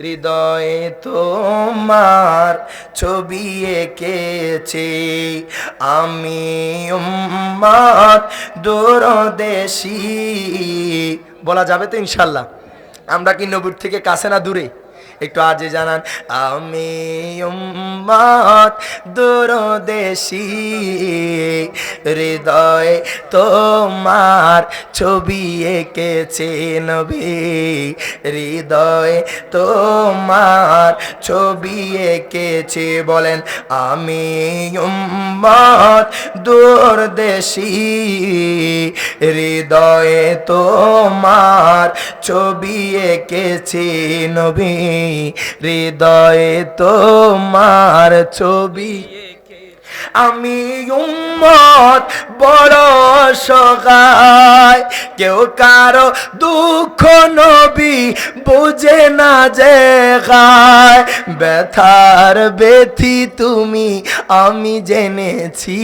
হৃদয়ে তোমার ছবি এঁকেছি। আমি উম্মত দূরদেশী। বলা যাবে তো ইনশাল্লাহ আমরা কি নবীর থেকে কাছে না দূরে? একটু আজে জানান, আমি উম্মত দূরদেশী। হৃদয় তোমার ছবি এঁকেছে নবী। হৃদয় তোমার ছবি এঁকেছে। বলেন, আমি উম্মত দূরদেশী। হৃদয়ে তোমার ছবি এঁকেছে নবী। হৃদয়ে তোমার ছবি আমি উম্মত বড় সগায় কেউ কারও দুঃখ নবী বুঝে না যে গায় ব্যথার বেথি তুমি আমি জেনেছি।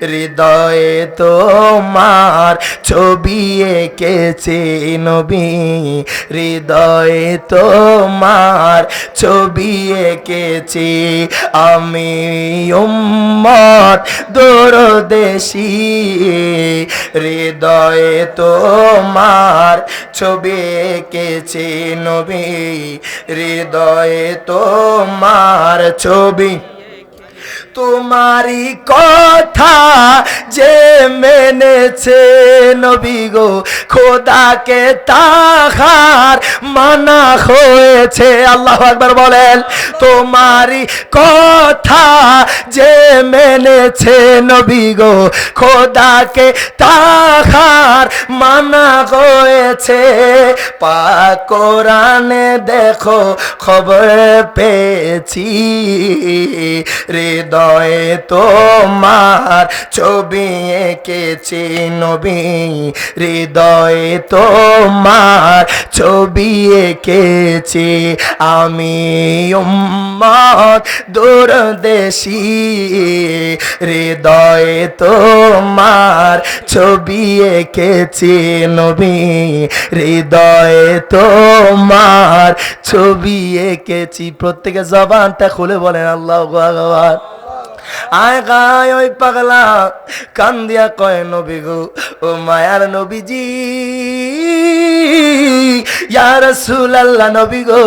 হৃদয়ে তোমার ছবি এঁকেছে নবী। হৃদয়ে তোমার ছবি এঁকেছে। আমি উম্মত দূরদেশি হৃদয়ে তোমার ছবি কেছে নবী। হৃদয়ে তোমার ছবি। তোমারই কথা যে মেনেছে নবী গো, খোদাকে তাহার মানা হয়েছে। আল্লাহ একবার বলেন, তোমারই কথা যে মেনেছে নবী গো, খোদাকে তাহার মানা হয়েছে। পাক কোরআনে দেখো, খবর পেয়েছি। হৃদয়ে তোমার ছবি এঁকেছি নবী হৃদয়ে তোমার ছবি এঁকেছি। আমি উম্মত দূরদেশী। হৃদয়ে তোমার ছবি এঁকেছি নবী। হৃদয়ে তোমার ছবি এঁকেছি। প্রত্যেকে জবানটা খুলে বলেন, আল্লাহ ভগবান আয় গায় ওই পাগলা কান দিয়া কয়, নবী গো, ও মায়ার নবীজি, ইয়া রাসূলুল্লাহ, নবী গো,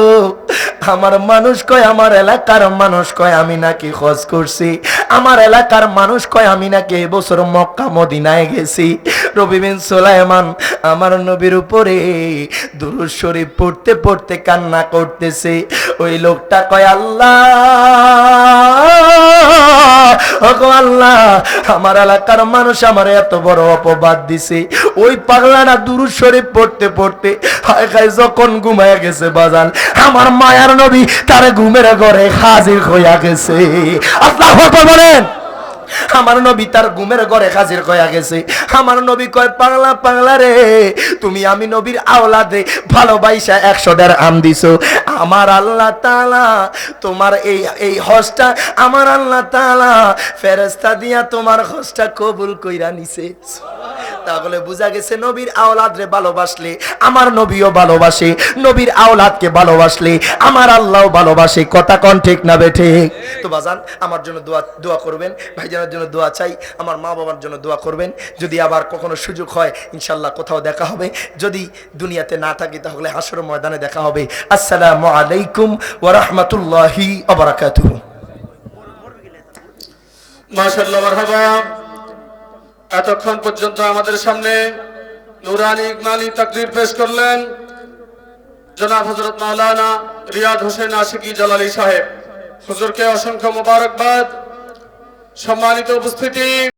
আমার মানুষ কয়, আমার এলাকার মানুষ কয়, আমি নাকি খোঁজ করছি। আমার এলাকার মানুষ কয়, আমি নাকি এবছর মক্কা, মদিনায় গেছি। রবি বিন সুলাইমান আমার নবীর উপরে দুরুদ শরীফ পড়তে পড়তে কান্না করতেছে। ওই লোকটা কয়, আল্লাহ আমার এলাকার মানুষ আমার এত বড় অপবাদ দিছে। ওই পাগলাটা দুরুদ শরীফ পড়তে পড়তে, হায় খায় যখন ঘুমায় গেছে বাজান, আমার মায়ার নবী তার ঘুমের ঘরে হাজির হইয়া গেছে। আল্লাহ বলেন। আমার নবী তার ঘুমের ঘরে হাজির কয়া গেছে। আমার নবী কয়, পাগলা পাগলা রে, তুমি আমি নবীর আওলাদে ভালোবাসা একশো দেড় আম দিছো। আমার আল্লাহ তালা তোমার এই এই হজটা আমার আল্লাহ তালা ফেরেশতা দিয়া তোমার হজটা কবুল কইরা নিছে। তাহলে বোঝা গেছে নবীর আওলাদ রে ভালোবাসলে, আমার নবীও ভালোবাসে, নবীর আওলাদকে ভালোবাসলে, আমার আল্লাহও ভালোবাসে, কথা কন ঠিক না বে ঠিক? তো বাজান, আমার জন্য দোয়া দোয়া করবেন, ভাইজানের জন্য দোয়া চাই, আমার মা বাবার জন্য দোয়া করবেন, যদি আবার কখনো সুযোগ হয়, ইনশাল্লাহ কোথাও দেখা হবে, যদি দুনিয়াতে না থাকি তাহলে হাসর ময়দানে দেখা হবে। আসসালামু আলাইকুম ওয়া রাহমাতুল্লাহি ওয়া বারাকাতুহু। মাশাল্লাহ মারহাবা। এতক্ষণ পর্যন্ত আমাদের সামনে নুরানি ইকমালি তাকরির পেশ করলেন। জনাব হজরত মাওলানা রিয়াদ হোসেন আশিকি জালালি সাহেব। হুজুরকে অসংখ্য মোবারকবাদ। সম্মানিত উপস্থিতি।